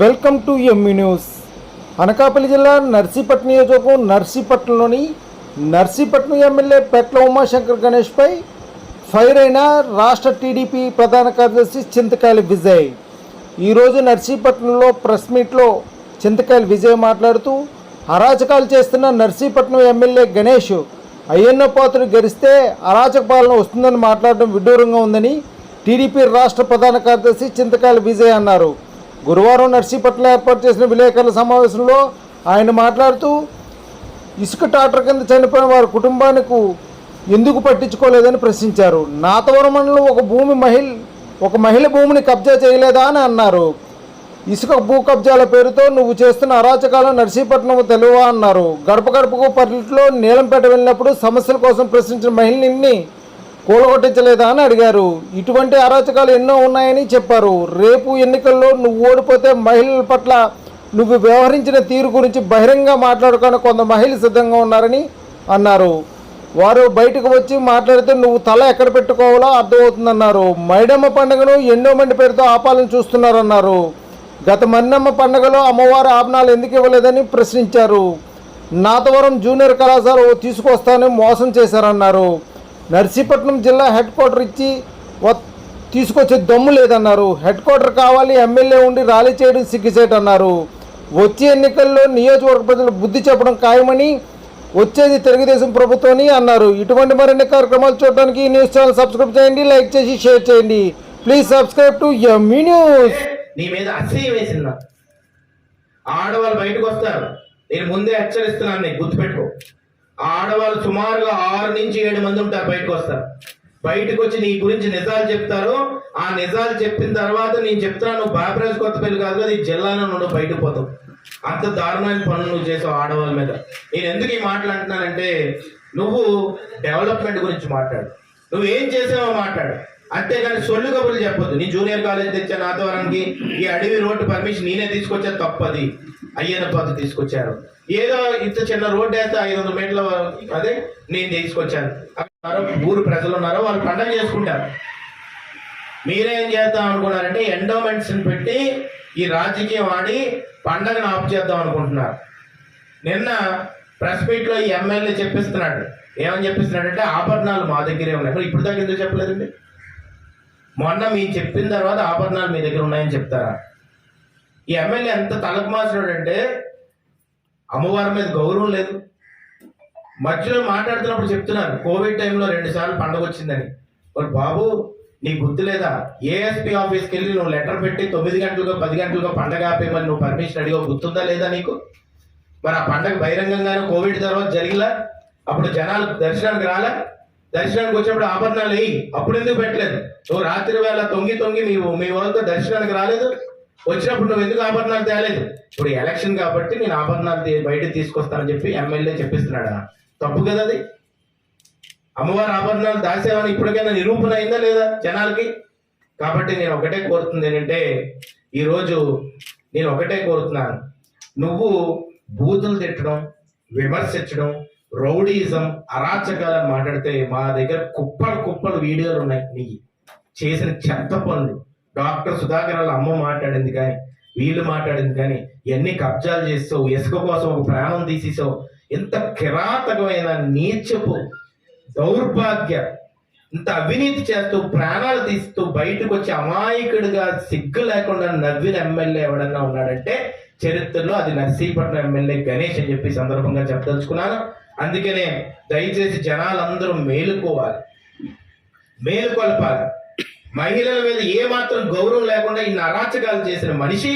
Welcome to ME news Anakapalli జిల్లా నర్సీపట్నం నియోజకవర్గం నర్సీపట్నంలోని నర్సీపట్నం ఎమ్మెల్యే పెట్ల ఉమాశంకర్ గణేష్పై ఫైర్ అయిన రాష్ట్ర టీడీపీ ప్రధాన కార్యదర్శి చింతకాయల విజయ్. ఈరోజు నర్సీపట్నంలో ప్రెస్ మీట్లో చింతకాయల విజయ్ మాట్లాడుతూ అరాచకాలు చేస్తున్న నర్సీపట్నం ఎమ్మెల్యే గణేష్ అయ్యన్న పాత్రను గెలిస్తే అరాచక పాలన వస్తుందని మాట్లాడడం విడ్డూరంగా ఉందని టీడీపీ రాష్ట్ర ప్రధాన కార్యదర్శి చింతకాయల విజయ్ అన్నారు. గురువారం నర్సీపట్నం ఏర్పాటు చేసిన విలేకరుల సమావేశంలో ఆయన మాట్లాడుతూ ఇసుక టాటర్ కింద చనిపోయిన వారి కుటుంబానికి ఎందుకు పట్టించుకోలేదని ప్రశ్నించారు. నాతవరం మండలం ఒక భూమి మహిళ ఒక మహిళ భూమిని కబ్జా చేయలేదా అని అన్నారు. ఇసుక భూ కబ్జాల పేరుతో నువ్వు చేస్తున్న అరాచకాలను నర్సీపట్నం తెలువా అన్నారు. గడప గడపకు పర్లిట్లో నీలంపేట వెళ్ళినప్పుడు సమస్యల కోసం ప్రశ్నించిన మహిళని కూలగొట్టించలేదా అని అడిగారు. ఇటువంటి అరాచకాలు ఎన్నో ఉన్నాయని చెప్పారు. రేపు ఎన్నికల్లో నువ్వు ఓడిపోతే మహిళల పట్ల నువ్వు వ్యవహరించిన తీరు గురించి బహిరంగ మాట్లాడుకొని కొంత మహిళలు సిద్ధంగా ఉన్నారని అన్నారు. వారు బయటకు వచ్చి మాట్లాడితే నువ్వు తల ఎక్కడ పెట్టుకోవాలో అర్థమవుతుందన్నారు. మైడమ్మ పండుగను ఎన్నో మంది పేరుతో ఆపాలని చూస్తున్నారన్నారు. గత మన్నమ్మ పండుగలో అమ్మవారి ఆభరణాలు ఎందుకు ఇవ్వలేదని ప్రశ్నించారు. నాతవరం జూనియర్ కళాశాల తీసుకొస్తానని మోసం చేశారన్నారు. నర్సీపట్నం జిల్లా హెడ్ క్వార్టర్ ఇచ్చి తీసుకొచ్చే దమ్ము లేదన్నారు. హెడ్ క్వార్టర్ కావాలి ఎమ్మెల్యే ఉండి ర్యాలీ చేయడం సిగ్గుచేటన్నారు. వచ్చే ఎన్నికల్లో నియోజకవర్గ ప్రజలు బుద్ధి చెప్పడం ఖాయమని వచ్చేది తెలుగుదేశం ప్రభుత్వని అన్నారు. ఇటువంటి మరిన్ని కార్యక్రమాలు చూడడానికి ఈ న్యూస్ ఛానల్ సబ్స్క్రైబ్ చేయండి లైక్ చేసి షేర్ చేయండి. Please subscribe to ME news. నీ మీద అసహ్యం ఆడవాళ్ళు బయటకు వస్తారు. నేను ముందే హెచ్చరిస్తున్నాను నీకు గుర్తుపెట్టుకో. ఆడవాళ్ళు సుమారుగా ఆరు నుంచి ఏడు మంది ఉంటారు బయటకు వస్తారు. బయటకు వచ్చి నీ గురించి నిజాలు చెప్తారు. ఆ నిజాలు చెప్పిన తర్వాత నేను చెప్తున్నాను నువ్వు బాబరాజ్ కొత్తపల్లి కాదు కదా ఈ జిల్లాలో నువ్వు బయటకు పోతావు. అంత దారుణమైన పనులు నువ్వు చేసావు ఆడవాళ్ళ మీద. నేను ఎందుకు ఈ మాటలు అంటున్నానంటే నువ్వు డెవలప్మెంట్ గురించి మాట్లాడు. నువ్వు ఏం చేసావో మాట్లాడు. అంతేగాని సొల్లు కబుర్లు చెప్పొద్దు. నీ జూనియర్ కాలేజ్ తెచ్చాను నాతవరానికి ఈ అడవి రోడ్డు పర్మిషన్ నేనే తీసుకొచ్చా తప్పది. అయ్యన పాత తీసుకొచ్చారు. ఏదో ఇంత చిన్న రోడ్డు వేస్తే ఐదు వందల మీటర్ల అదే నేను తీసుకొచ్చాను. అక్కడ ఊరు ప్రజలు ఉన్నారో వాళ్ళు పండగ చేసుకుంటారు. మీరేం చేద్దాం అనుకున్నారంటే ఎండోమెంట్స్ పెట్టి ఈ రాజకీయం ఆడి పండగను ఆఫ్ చేద్దాం అనుకుంటున్నారు. నిన్న ప్రెస్ మీట్లో ఈ ఎమ్మెల్యే చెప్పిస్తున్నాడు. ఏమని చెప్పిస్తున్నాడంటే ఆభరణాలు మా దగ్గరే ఉన్నాయి. మరి ఇప్పుడు దాకా ఎందుకు చెప్పలేదండి? మొన్న మీరు చెప్పిన తర్వాత ఆభరణాలు మీ దగ్గర ఉన్నాయని చెప్తారా? ఈ ఎమ్మెల్యే ఎంత తలకు మార్చినాడంటే అమ్మవారి మీద గౌరవం లేదు. మధ్యలో మాట్లాడుతున్నప్పుడు చెప్తున్నారు కోవిడ్ టైంలో రెండు సార్లు పండగ వచ్చిందని. మరి బాబు నీకు గుర్తు లేదా? ఏఎస్పీ ఆఫీస్కి వెళ్ళి నువ్వు లెటర్ పెట్టి తొమ్మిది గంటలుగా పది గంటలుగా పండగ ఆపే మరి నువ్వు పర్మిషన్ అడిగా గుర్తుందా లేదా నీకు? మరి ఆ పండగ బహిరంగంగానే కోవిడ్ తర్వాత జరిగిలా? అప్పుడు జనాలు దర్శనానికి రాలే? దర్శనానికి వచ్చినప్పుడు ఆభరణాలు వేయి. అప్పుడు ఎందుకు పెట్టలేదు? నువ్వు రాత్రి వేళ తొంగి తొంగి మీ మీ వాళ్ళతో దర్శనానికి రాలేదు? వచ్చినప్పుడు నువ్వు ఎందుకు ఆభరణాలు తేలేదు ఇప్పుడు ఎలక్షన్ కాబట్టి నేను ఆభరణాలు బయట తీసుకొస్తానని చెప్పి ఎమ్మెల్యే చెప్పిస్తున్నాడా? తప్పు కదా అది. అమ్మవారి ఆభరణాలు దాసేవని ఇప్పటికైనా నిరూపణ అయిందా లేదా జనాలకి? కాబట్టి నేను ఒకటే కోరుతుంది ఏంటంటే ఈరోజు నేను ఒకటే కోరుతున్నాను. నువ్వు బూతులు తిట్టడం విమర్శించడం రౌడీజం అరాచకాలను మాట్లాడితే మా దగ్గర కుప్పలు కుప్పలు వీడియోలు ఉన్నాయి. నీ చేసిన చెత్త పనులు. డాక్టర్ సుధాకర్ వాళ్ళ అమ్మ మాట్లాడింది కానీ వీళ్ళు మాట్లాడింది కానీ ఎన్ని కబ్జాలు చేస్తావు ఇసుక కోసం ఒక ప్రాణం తీసేసావు ఎంత కిరాతకమైన నీచపు దౌర్భాగ్య ఇంత అవినీతి చేస్తూ ప్రాణాలు తీస్తూ బయటకు వచ్చి అమాయకుడిగా సిగ్గు లేకుండా నవ్విన ఎమ్మెల్యే ఎవడన్నా ఉన్నాడంటే చరిత్రలో అది నర్సీపట్నం ఎమ్మెల్యే గణేష్ అని చెప్పి సందర్భంగా చెప్పదలుచుకున్నాను. అందుకనే దయచేసి జనాలందరూ మేలుకోవాలి. మేలుకొల్పాలి. మహిళల మీద ఏమాత్రం గౌరవం లేకుండా ఇన్ని అరాచకాలు చేసిన మనిషి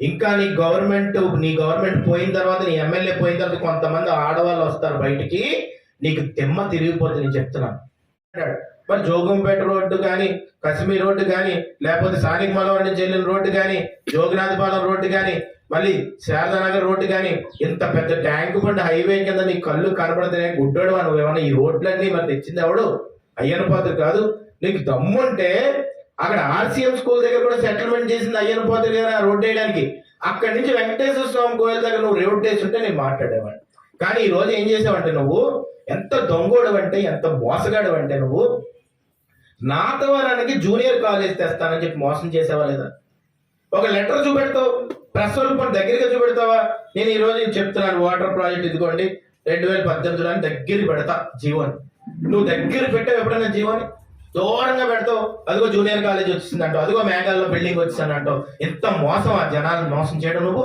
ఇంకా నీ గవర్నమెంట్ నీ గవర్నమెంట్ పోయిన తర్వాత నీ ఎమ్మెల్యే పోయిన తర్వాత కొంతమంది ఆడవాళ్ళు వస్తారు బయటికి నీకు తెమ్మ తిరిగిపోతుంది నేను చెప్తున్నాను. మరి జోగంపేట రోడ్డు కానీ కశ్మీర్ రోడ్డు కానీ లేకపోతే సానిక్ మలవాడి నుంచి వెళ్ళిన రోడ్డు కానీ జోగినాథపాలెం రోడ్డు కానీ మళ్ళీ శారదానగర్ రోడ్డు కానీ ఇంత పెద్ద ట్యాంక్ బండ్ హైవే కింద నీ కళ్ళు కనపడుతున్నాయి గుడ్డోడు నువ్వు ఏమన్నా ఈ రోడ్లన్నీ మరి తెచ్చింది ఎవడు? అయ్యన పాత్ర కాదు. నీకు దమ్ముంటే అక్కడ ఆర్సీఎం స్కూల్ దగ్గర కూడా సెటిల్మెంట్ చేసింది అయ్యన్న పాత్ర గారు ఆ వేయడానికి. అక్కడి నుంచి వెంకటేశ్వర స్వామి గోయల్ దగ్గర నువ్వు రోడ్ వేసి ఉంటే నేను మాట్లాడేవాడిని. కానీ ఈ రోజు ఏం చేసావంటే నువ్వు ఎంత దొంగోడు అంటే ఎంత మోసగాడు అంటే నువ్వు నాతవరానికి జూనియర్ కాలేజ్ తెస్తానని చెప్పి మోసం చేసావా లేదా? ఒక లెటర్ చూపెడతావు ప్రస్వల్పం దగ్గరగా చూపెడతావా? నేను ఈ రోజు చెప్తున్నాను వాటర్ ప్రాజెక్ట్ ఇదిగోండి రెండు వేల పద్దెనిమిదిలో అని దగ్గర పెడతా జీవోని. నువ్వు దగ్గర పెట్టావు ఎప్పుడైనా జీవోని? దూరంగా పెడతావు. అదిగో జూనియర్ కాలేజ్ వచ్చిందంటో అదిగో మేఘాల్లో బిల్డింగ్ వచ్చిందంటావు ఎంత మోసం ఆ జనాలను మోసం చేయడం నువ్వు?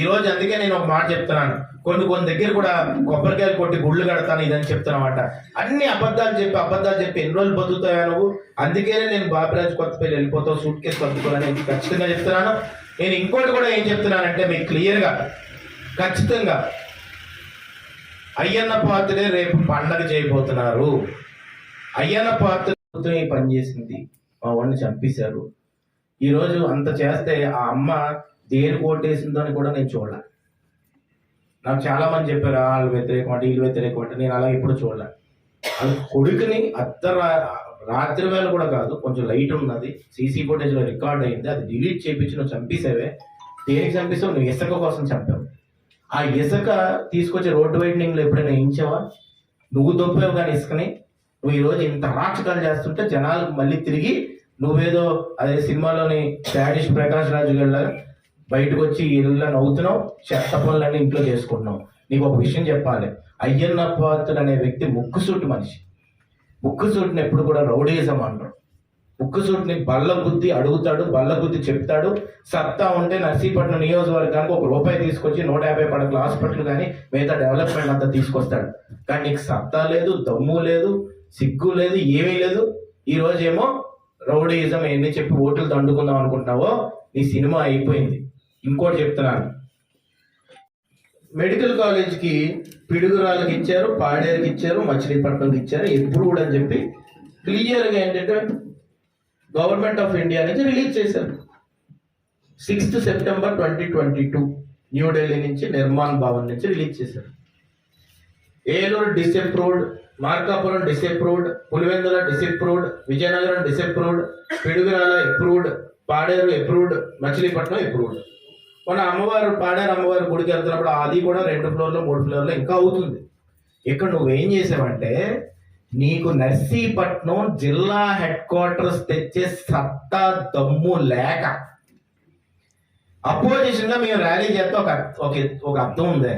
ఈ రోజు అందుకే నేను ఒక మాట చెప్తున్నాను. కొన్ని కొన్ని దగ్గర కూడా కొబ్బరికాయలు కొట్టి గుళ్ళు కడతాను ఇదని చెప్తున్నామాట అన్ని అబద్ధాలు చెప్పి అబద్ధాలు చెప్పి ఎన్ని రోజులు బతుకుతావా నువ్వు? అందుకేనే నేను బాబిరాజ్ కొత్తపల్లి వెళ్ళిపోతావు సూట్ కేసు పట్టుకోవాలని ఖచ్చితంగా చెప్తున్నాను. నేను ఇంకోటి కూడా ఏం చెప్తున్నానంటే మీకు క్లియర్గా ఖచ్చితంగా అయ్యన్న పాత్రే రేపు పండగ చేయబోతున్నారు. అయ్యన్న పాత్ర ప్రభుత్వం ఈ పని చేసింది. మా వాడిని చంపేశారు. ఈరోజు అంత చేస్తే ఆ అమ్మ దేని ఓటేసిందో అని కూడా నేను చూడలే. నాకు చాలా మంది చెప్పారు వాళ్ళు వ్యతిరేకం అంటే వీళ్ళు వ్యతిరేకం అంటే. నేను అలా ఎప్పుడు చూడలే. అది కొడుకుని అర్ధ రాత్రి వేళ కూడా కాదు కొంచెం లైట్ ఉన్నది. సీసీ ఫుటేజ్లో రికార్డ్ అయింది. అది డిలీట్ చేయించి నువ్వు చంపేసావే దేనికి చంపేసావు నువ్వు ఇసుక కోసం చంపావు. ఆ ఇసుక తీసుకొచ్చి రోడ్డు వైడనింగ్ ఎప్పుడైనా వేయించావా? నువ్వు దొప్పావు కానీ ఇసుకని? నువ్వు ఈరోజు ఇంత రాక్షకాలు చేస్తుంటే జనాలు మళ్ళీ తిరిగి నువ్వేదో అదే సినిమాలోని శాడిష్ ప్రకాష్ రాజు గళ్ళ బయటకు వచ్చి ఇళ్ళ నవ్వుతున్నావు చెత్త పనులన్నీ ఇంట్లో చేసుకుంటున్నావు. నీకు ఒక విషయం చెప్పాలి. అయ్యన్న పాత్రుడు అనే వ్యక్తి ముక్కుసూటి మనిషి. ముక్కుసూటిని ఎప్పుడు కూడా రౌడీజం అంటారు. ముక్కుసూటిని బల్ల గుద్ది అడుగుతాడు బల్ల గుద్ది చెప్తాడు. సత్తా ఉంటే నర్సీపట్నం నియోజకవర్గానికి ఒక రూపాయి తీసుకొచ్చి నూట యాభై పడకల హాస్పిటల్ కానీ మిగతా డెవలప్మెంట్ అంతా తీసుకొస్తాడు. కానీ నీకు సత్తా లేదు దమ్ము లేదు సిగ్గు లేదు ఏమీ లేదు. ఈ రోజేమో ఏమో రౌడీయిజం ఎన్ని చెప్పి ఓట్లు దండుకుందాం అనుకుంటున్నావో నీ సినిమా అయిపోయింది. ఇంకోటి చెప్తున్నాను. మెడికల్ కాలేజ్కి పిడుగురాళ్ళకి ఇచ్చారు పాడేరుకి ఇచ్చారు మచిలీపట్నంకి ఇచ్చారు ఎప్పుడు కూడా అని చెప్పి క్లియర్గా ఏంటంటే గవర్నమెంట్ ఆఫ్ ఇండియా నుంచి రిలీజ్ చేశారు. Sixth September twenty twenty two New Delhi నుంచి నిర్మాణ్ భవన్ నుంచి రిలీజ్ చేశారు. Eluru disapproved Markapuram disapproved Pulivendula disapproved Vizianagaram disapproved Piduguralla approved Paderu approved Machilipatnam approved మన అమ్మవారు పాడేరు అమ్మవారి గుడికి వెళ్తున్నప్పుడు అది కూడా రెండు ఫ్లోర్లో మూడు ఫ్లోర్లో ఇంకా అవుతుంది. ఇక్కడ నువ్వేం చేసావంటే నీకు నర్సీపట్నం జిల్లా హెడ్ క్వార్టర్స్ తెచ్చే సత్తా దమ్ము లేక అపోజిషన్గా మేము ర్యాలీ చేస్తే ఒక ఒక ఒక అర్థం ఉంది.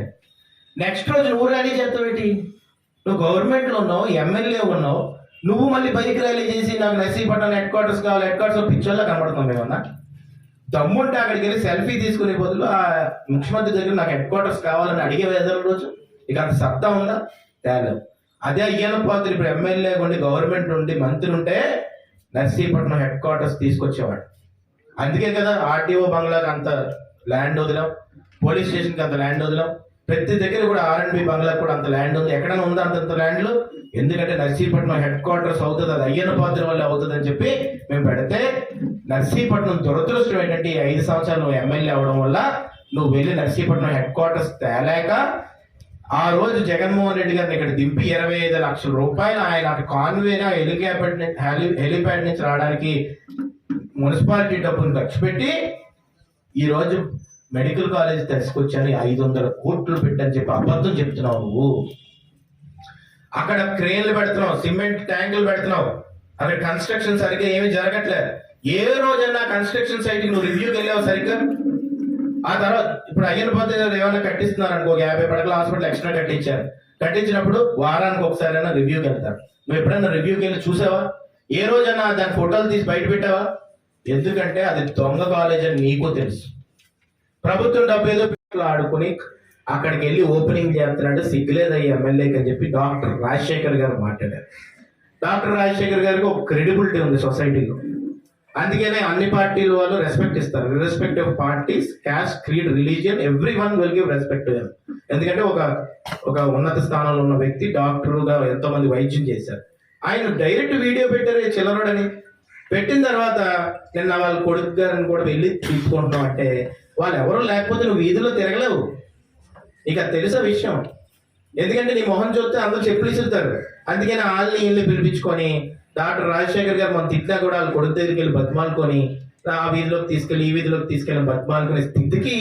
నెక్స్ట్ రోజు నువ్వు ర్యాలీ చేస్తావు ఏంటి? నువ్వు గవర్నమెంట్లో ఉన్నావు ఎమ్మెల్యే ఉన్నావు. నువ్వు మళ్ళీ బైక్ ర్యాలీ చేసి నాకు నర్సీపట్నం హెడ్ క్వార్టర్స్ కావాలి హెడ్ క్వార్టర్స్ పిక్చర్లో కనబడుతుంది ఏమన్నా దమ్ముంటే అక్కడికి వెళ్ళి సెల్ఫీ తీసుకునే బదులు ఆ ముఖ్యమంత్రి దగ్గర నాకు హెడ్ క్వార్టర్స్ కావాలని అడిగే వేదన రోజు. ఇక అంత సత్తా ఉందా? తేలేదు. అదే అయ్యన్న పాత్ర ఇప్పుడు ఎమ్మెల్యే ఉండి గవర్నమెంట్ నుండి మంత్రి ఉంటే నర్సీపట్నం హెడ్ క్వార్టర్స్ తీసుకొచ్చేవాడు. అందుకే కదా ఆర్టీఓ బంగ్లాకి అంత ల్యాండ్ వదిలాం. పోలీస్ స్టేషన్కి అంత ల్యాండ్ వదిలాం. ప్రతి దగ్గర కూడా ఆర్ఎండ్బి బంగ్లా కూడా అంత ల్యాండ్ ఉంది. ఎక్కడైనా ఉందా అంతంత ల్యాండ్లు ఎందుకంటే నర్సీపట్నం హెడ్ క్వార్టర్స్ అవుతుంది. అది అయ్యన పాత్ర వల్ల అవుతుందని చెప్పి మేము పెడితే నర్సీపట్నం దురదృష్టం ఏంటంటే ఈ ఐదు సంవత్సరాలు నువ్వు ఎమ్మెల్యే అవడం వల్ల నువ్వు వెళ్ళి నర్సీపట్నం హెడ్ క్వార్టర్స్ తేలేక ఆ రోజు జగన్మోహన్ రెడ్డి గారిని ఇక్కడ దింపి ఇరవై ఐదు లక్షల రూపాయలు ఆయన కాన్వేనా హెలికాప్టర్ హెలిప్యాడ్ నుంచి రావడానికి మున్సిపాలిటీ డబ్బును ఖర్చు పెట్టి ఈరోజు మెడికల్ కాలేజ్ తీసుకొచ్చాను ఐదు వందల కోట్లు పెట్టని చెప్పి అబద్ధం చెప్తున్నావు నువ్వు. అక్కడ క్రేన్లు పెడుతున్నావు సిమెంట్ ట్యాంకులు పెడుతున్నావు. అక్కడ కన్స్ట్రక్షన్ సరిగ్గా ఏమీ జరగట్లేదు ఏ రోజైనా కన్స్ట్రక్షన్ సైట్కి నువ్వు రివ్యూకి వెళ్ళావు సరిగ్గా? ఆ తర్వాత ఇప్పుడు అయ్యన పద్ధతి ఏమైనా కట్టిస్తున్నారు అనుకో ఒక యాభై పడకల హాస్పిటల్ ఎక్స్ట్రా కట్టించారు. కట్టించినప్పుడు వారానికి ఒకసారి అయినా రివ్యూకి వెళ్తారు. నువ్వు ఎప్పుడైనా రివ్యూకి వెళ్ళి చూసావా? ఏ రోజైనా దాని ఫోటోలు తీసి బయట పెట్టావా? ఎందుకంటే అది దొంగ కాలేజ్ అని నీకు తెలుసు. ప్రభుత్వం డబ్బు ఏదో ఆడుకుని అక్కడికి వెళ్ళి ఓపెనింగ్ చేస్తున్నాడు. సిగ్గులేదయ్యి ఎమ్మెల్యేకి అని చెప్పి డాక్టర్ రాజశేఖర్ గారు మాట్లాడారు. డాక్టర్ రాజశేఖర్ గారికి ఒక క్రెడిబిలిటీ ఉంది సొసైటీలో. అందుకనే అన్ని పార్టీల వాళ్ళు రెస్పెక్ట్ ఇస్తారు. Respect of parties caste creed religion everyone will give respect ఎందుకంటే ఒక ఒక ఉన్నత స్థానంలో ఉన్న వ్యక్తి డాక్టర్గా ఎంతో మంది వైద్యం చేశారు. ఆయన డైరెక్ట్ వీడియో పెట్టారు ఈ చిల్లరోడని. పెట్టిన తర్వాత నిన్న వాళ్ళ కొడుకు గారిని కూడా వెళ్ళి తీసుకుంటాం అంటే వాళ్ళు ఎవరు లేకపోతే నువ్వు వీధిలో తిరగలేవు. ఇక తెలుసా విషయం? ఎందుకంటే నీ మొహం చూస్తే అందరూ చెప్పులు ఇసురుతారు. అందుకని వాళ్ళని ఇల్లు పిలిపించుకొని డాక్టర్ రాజశేఖర్ గారు మనం తిట్టినా కూడా వాళ్ళ కొడుకు దగ్గరికి వెళ్ళి బతిమాలుకొని ఆ వీధిలోకి తీసుకెళ్ళి ఈ వీధిలోకి తీసుకెళ్ళి బతిమాలుకునే స్థితికి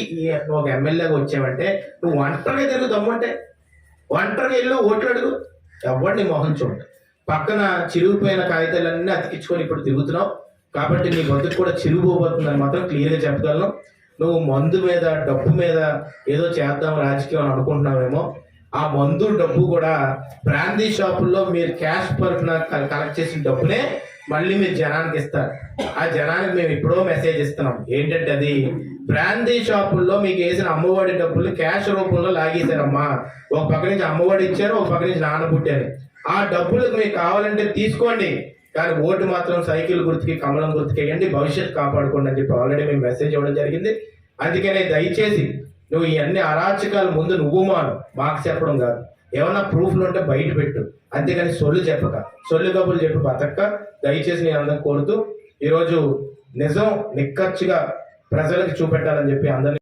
ఒక ఎమ్మెల్యేగా వచ్చావంటే నువ్వు ఒంటరిగా తిరుగు దమ్ముంటే ఒంటరిగా వెళ్ళు ఓట్లు అడుగు. ఎవరిని మొహం చూడు పక్కన చిరిగిపోయిన కాగితాలన్నీ అతికించుకొని ఇప్పుడు తిరుగుతున్నావు. కాబట్టి నీ బతుకు కూడా చిరిగిపోబోతుందని మాత్రం క్లియర్గా చెప్పగలను. నువ్వు మందు మీద డబ్బు మీద ఏదో చేద్దాం రాజకీయం అని అనుకుంటున్నావేమో ఆ మందు డబ్బు కూడా బ్రాందీ షాపుల్లో మీరు క్యాష్ పరుపున కలెక్ట్ చేసిన డబ్బునే మళ్ళీ మీరు జనానికి ఇస్తారు. ఆ జనానికి మేము ఇప్పుడో మెసేజ్ ఇస్తున్నాం. ఏంటంటే అది బ్రాందీ షాపుల్లో మీకు వేసిన అమ్మఒడి డబ్బులు క్యాష్ రూపంలో లాగేశారమ్మా. ఒక పక్క నుంచి అమ్మఒడి ఇచ్చారు ఒక పక్క నుంచి నాన్న పుట్టారు. ఆ డబ్బులకు మీకు కావాలంటే తీసుకోండి. కానీ ఓటు మాత్రం సైకిల్ గుర్తుకి కమలం గుర్తుకేయండి భవిష్యత్ కాపాడుకోండి అని చెప్పి ఆల్రెడీ మేము మెసేజ్ ఇవ్వడం జరిగింది. అందుకనే దయచేసి నువ్వు ఇవన్నీ అరాచకాలు ముందు నువ్వు మాను మాకు చెప్పడం కాదు. ఏమన్నా ప్రూఫ్లు ఉంటే బయట పెట్టు. అంతేగాని సొల్లు చెప్పక సొల్లు కబుర్లు చెప్పి బతక్క. దయచేసి నేను అందరం కోరుతూ ఈరోజు నిజం నిక్కచ్చిగా ప్రజలకు చూపెట్టాలని చెప్పి అందరినీ